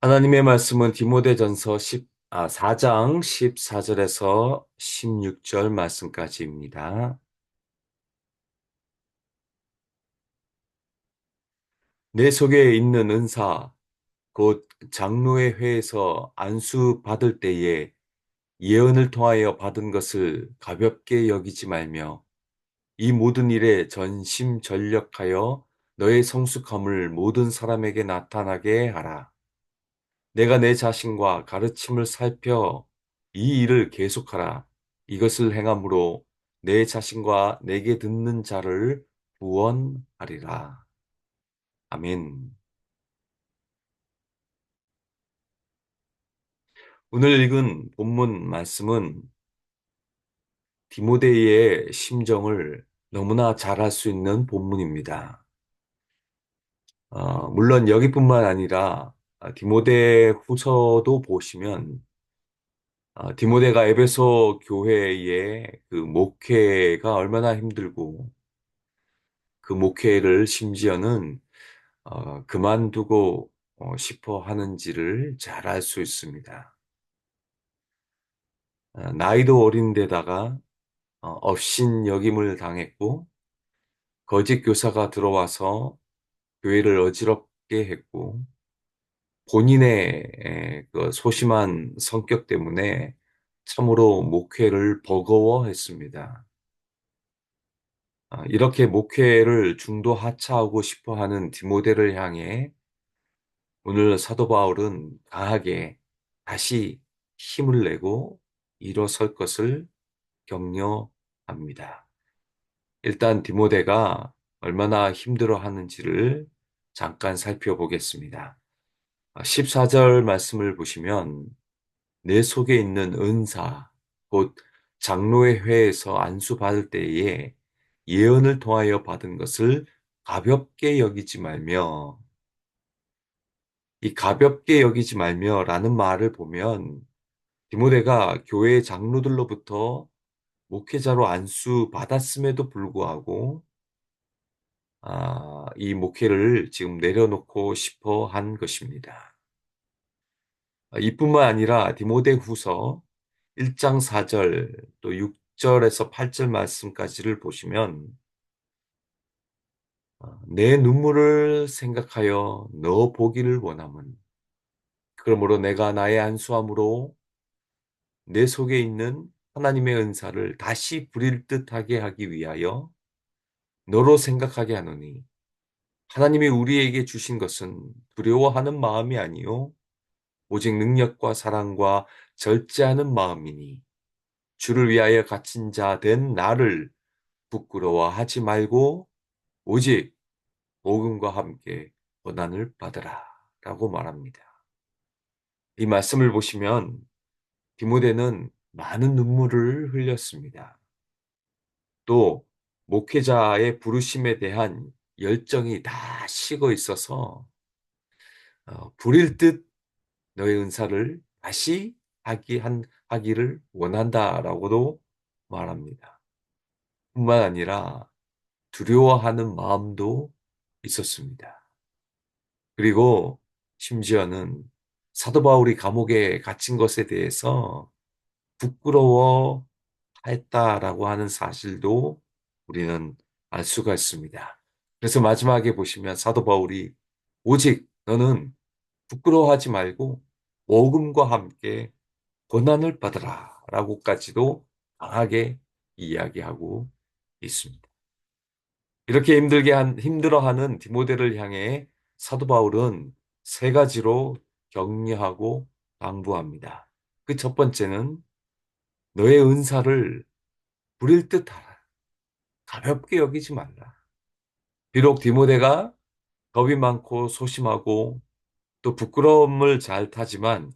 하나님의 말씀은 디모데전서 10, 아, 4장 14절에서 16절 말씀까지입니다. 내 속에 있는 은사, 곧 장로의 회에서 안수 받을 때에 예언을 통하여 받은 것을 가볍게 여기지 말며 이 모든 일에 전심전력하여 너의 성숙함을 모든 사람에게 나타나게 하라. 내가 내 자신과 가르침을 살펴 이 일을 계속하라. 이것을 행함으로 내 자신과 내게 듣는 자를 구원하리라. 아멘. 오늘 읽은 본문 말씀은 디모데의 심정을 너무나 잘 알 수 있는 본문입니다. 어, 물론 여기뿐만 아니라 디모데 후서도 보시면 아, 디모데가 에베소 교회의 그 목회가 얼마나 힘들고 그 목회를 심지어는 어, 그만두고 어, 싶어 하는지를 잘 알 수 있습니다. 아, 나이도 어린데다가 어, 업신 여김을 당했고 거짓 교사가 들어와서 교회를 어지럽게 했고 본인의 그 소심한 성격 때문에 참으로 목회를 버거워했습니다. 아, 이렇게 목회를 중도 하차하고 싶어 하는 디모데를 향해 오늘 사도 바울은 강하게 다시 힘을 내고 일어설 것을 격려합니다. 일단 디모데가 얼마나 힘들어 하는지를 잠깐 살펴보겠습니다. 14절 말씀을 보시면 내 속에 있는 은사, 곧 장로의 회에서 안수 받을 때에 예언을 통하여 받은 것을 가볍게 여기지 말며 이 가볍게 여기지 말며라는 말을 보면 디모데가 교회 장로들로부터 목회자로 안수 받았음에도 불구하고 아, 이 목회를 지금 내려놓고 싶어 한 것입니다. 아, 이뿐만 아니라 디모데 후서 1장 4절 또 6절에서 8절 말씀까지를 보시면 아, 내 눈물을 생각하여 너 보기를 원함은 그러므로 내가 나의 안수함으로 내 속에 있는 하나님의 은사를 다시 부릴 듯하게 하기 위하여 너로 생각하게 하노니 하나님이 우리에게 주신 것은 두려워하는 마음이 아니요 오직 능력과 사랑과 절제하는 마음이니 주를 위하여 갇힌 자 된 나를 부끄러워하지 말고 오직 복음과 함께 고난을 받으라 라고 말합니다. 이 말씀을 보시면 디모데는 많은 눈물을 흘렸습니다. 또 목회자의 부르심에 대한 열정이 다 식어 있어서 어, 불일 듯 너의 은사를 다시 하기 한 하기를 원한다라고도 말합니다. 뿐만 아니라 두려워하는 마음도 있었습니다. 그리고 심지어는 사도 바울이 감옥에 갇힌 것에 대해서 부끄러워 했다라고 하는 사실도 우리는 알 수가 있습니다. 그래서 마지막에 보시면 사도 바울이 오직 너는 부끄러워하지 말고 복음과 함께 고난을 받으라 라고까지도 강하게 이야기하고 있습니다. 이렇게 힘들게 한, 힘들어하는 디모데를 향해 사도 바울은 세 가지로 격려하고 당부합니다. 그 첫 번째는 너의 은사를 부릴 듯 하라. 가볍게 여기지 말라. 비록 디모데가 겁이 많고 소심하고 또 부끄러움을 잘 타지만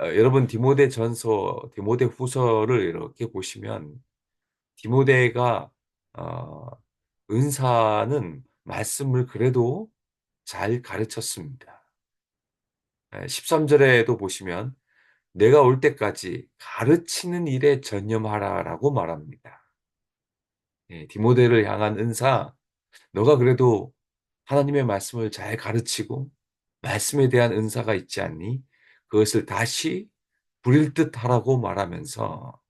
어, 여러분 디모데 전서, 디모데 후서를 이렇게 보시면 디모데가 어, 은사는 말씀을 그래도 잘 가르쳤습니다. 13절에도 보시면 내가 올 때까지 가르치는 일에 전념하라라고 말합니다. 예, 디모데를 향한 은사, 너가 그래도 하나님의 말씀을 잘 가르치고 말씀에 대한 은사가 있지 않니? 그것을 다시 부릴 듯 하라고 말하면서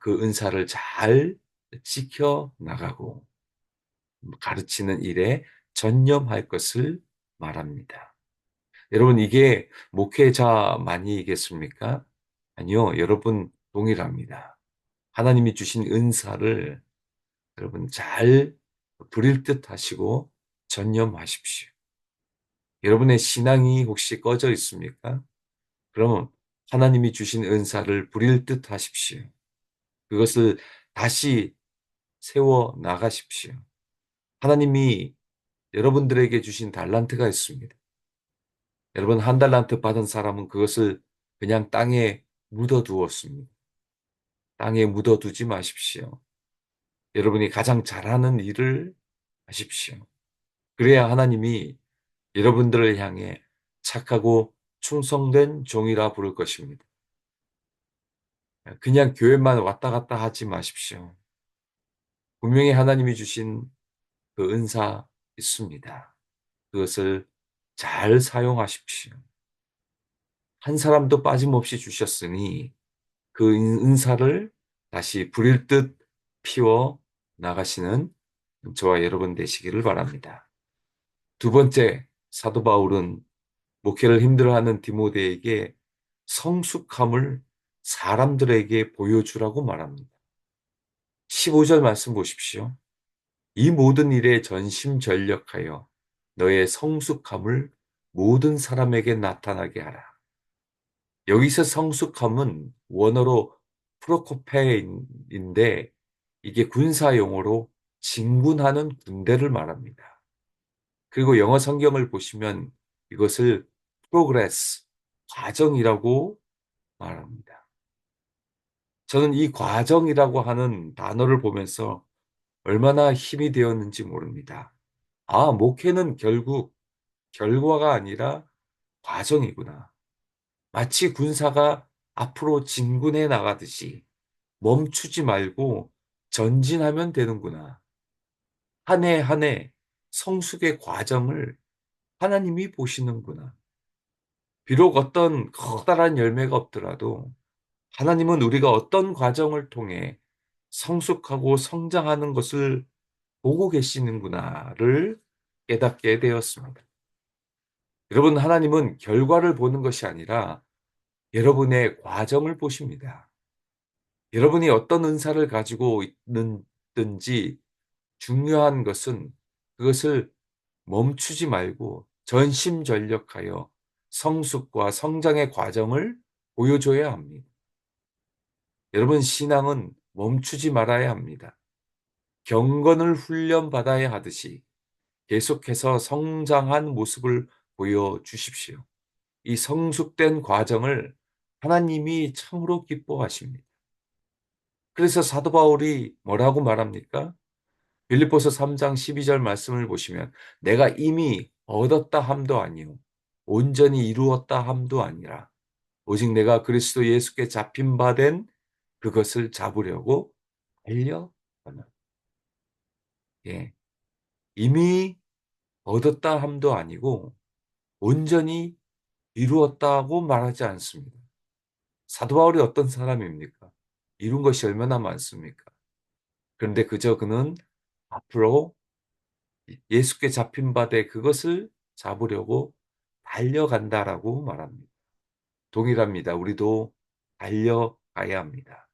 그 은사를 잘 지켜 나가고 가르치는 일에 전념할 것을 말합니다. 여러분, 이게 목회자만이겠습니까? 아니요, 여러분 동일합니다. 하나님이 주신 은사를 여러분 잘 부릴 듯 하시고 전념하십시오. 여러분의 신앙이 혹시 꺼져 있습니까? 그러면 하나님이 주신 은사를 부릴 듯 하십시오. 그것을 다시 세워 나가십시오. 하나님이 여러분들에게 주신 달란트가 있습니다. 여러분 한 달란트 받은 사람은 그것을 그냥 땅에 묻어 두었습니다. 땅에 묻어 두지 마십시오. 여러분이 가장 잘하는 일을 하십시오. 그래야 하나님이 여러분들을 향해 착하고 충성된 종이라 부를 것입니다. 그냥 교회만 왔다 갔다 하지 마십시오. 분명히 하나님이 주신 그 은사 있습니다. 그것을 잘 사용하십시오. 한 사람도 빠짐없이 주셨으니 그 은사를 다시 부릴 듯 피워 나가시는 저와 여러분 되시기를 바랍니다. 두 번째, 사도 바울은 목회를 힘들어하는 디모데에게 성숙함을 사람들에게 보여주라고 말합니다. 15절 말씀 보십시오. 이 모든 일에 전심전력하여 너의 성숙함을 모든 사람에게 나타나게 하라. 여기서 성숙함은 원어로 프로코페인데 이게 군사 용어로 진군하는 군대를 말합니다. 그리고 영어 성경을 보시면 이것을 프로그레스, 과정이라고 말합니다. 저는 이 과정이라고 하는 단어를 보면서 얼마나 힘이 되었는지 모릅니다. 아, 목회는 결국 결과가 아니라 과정이구나. 마치 군사가 앞으로 진군해 나가듯이 멈추지 말고 전진하면 되는구나. 한 해 한 해 성숙의 과정을 하나님이 보시는구나. 비록 어떤 커다란 열매가 없더라도 하나님은 우리가 어떤 과정을 통해 성숙하고 성장하는 것을 보고 계시는구나를 깨닫게 되었습니다. 여러분, 하나님은 결과를 보는 것이 아니라 여러분의 과정을 보십니다. 여러분이 어떤 은사를 가지고 있는지 중요한 것은 그것을 멈추지 말고 전심전력하여 성숙과 성장의 과정을 보여줘야 합니다. 여러분, 신앙은 멈추지 말아야 합니다. 경건을 훈련받아야 하듯이 계속해서 성장한 모습을 보여주십시오. 이 성숙된 과정을 하나님이 참으로 기뻐하십니다. 그래서 사도 바울이 뭐라고 말합니까? 빌립보서 3장 12절 말씀을 보시면 내가 이미 얻었다 함도 아니요 온전히 이루었다 함도 아니라 오직 내가 그리스도 예수께 잡힌 바 된 그것을 잡으려고 달려가는 예. 이미 얻었다 함도 아니고 온전히 이루었다고 말하지 않습니다. 사도 바울이 어떤 사람입니까? 이룬 것이 얼마나 많습니까? 그런데 그저 그는 앞으로 예수께 잡힌 바돼 그것을 잡으려고 달려간다라고 말합니다. 동일합니다. 우리도 달려가야 합니다.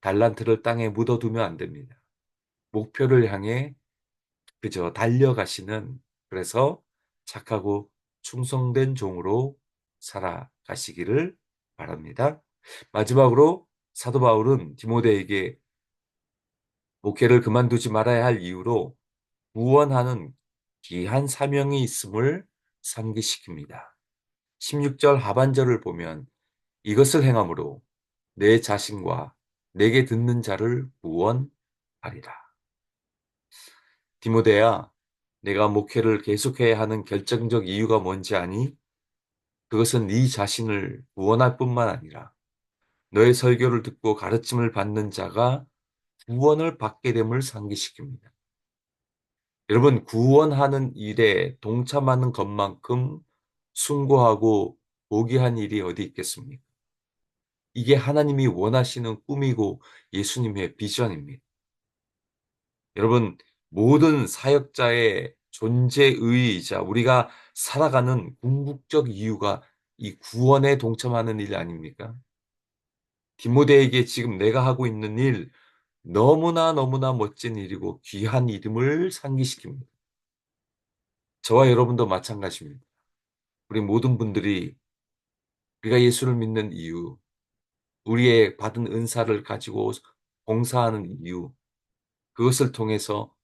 달란트를 땅에 묻어두면 안 됩니다. 목표를 향해 그저 달려가시는 그래서 착하고 충성된 종으로 살아가시기를 바랍니다. 마지막으로 사도 바울은 디모데에게 목회를 그만두지 말아야 할 이유로 구원하는 귀한 사명이 있음을 상기시킵니다. 16절 하반절을 보면 이것을 행함으로 내 자신과 내게 듣는 자를 구원하리라. 디모데야, 내가 목회를 계속해야 하는 결정적 이유가 뭔지 아니? 그것은 네 자신을 구원할 뿐만 아니라 너의 설교를 듣고 가르침을 받는 자가 구원을 받게 됨을 상기시킵니다. 여러분, 구원하는 일에 동참하는 것만큼 숭고하고 고귀한 일이 어디 있겠습니까? 이게 하나님이 원하시는 꿈이고 예수님의 비전입니다. 여러분, 모든 사역자의 존재의이자 우리가 살아가는 궁극적 이유가 이 구원에 동참하는 일 아닙니까? 디모데에게 지금 내가 하고 있는 일 너무나 너무나 멋진 일이고 귀한 이름을 상기시킵니다. 저와 여러분도 마찬가지입니다. 우리 모든 분들이 우리가 예수를 믿는 이유, 우리의 받은 은사를 가지고 봉사하는 이유, 그것을 통해서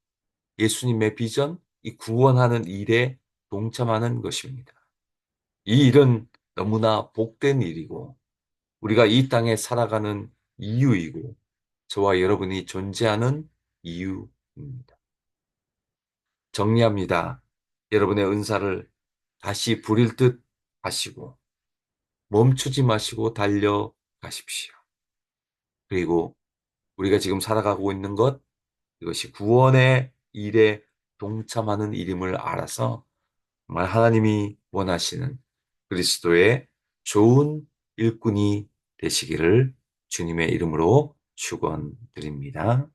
예수님의 비전, 이 구원하는 일에 동참하는 것입니다. 이 일은 너무나 복된 일이고 우리가 이 땅에 살아가는 이유이고 저와 여러분이 존재하는 이유입니다. 정리합니다. 여러분의 은사를 다시 부릴 듯 하시고 멈추지 마시고 달려가십시오. 그리고 우리가 지금 살아가고 있는 것 이것이 구원의 일에 동참하는 일임을 알아서 정말 하나님이 원하시는 그리스도의 좋은 일꾼이 되시기를 주님의 이름으로 축원드립니다.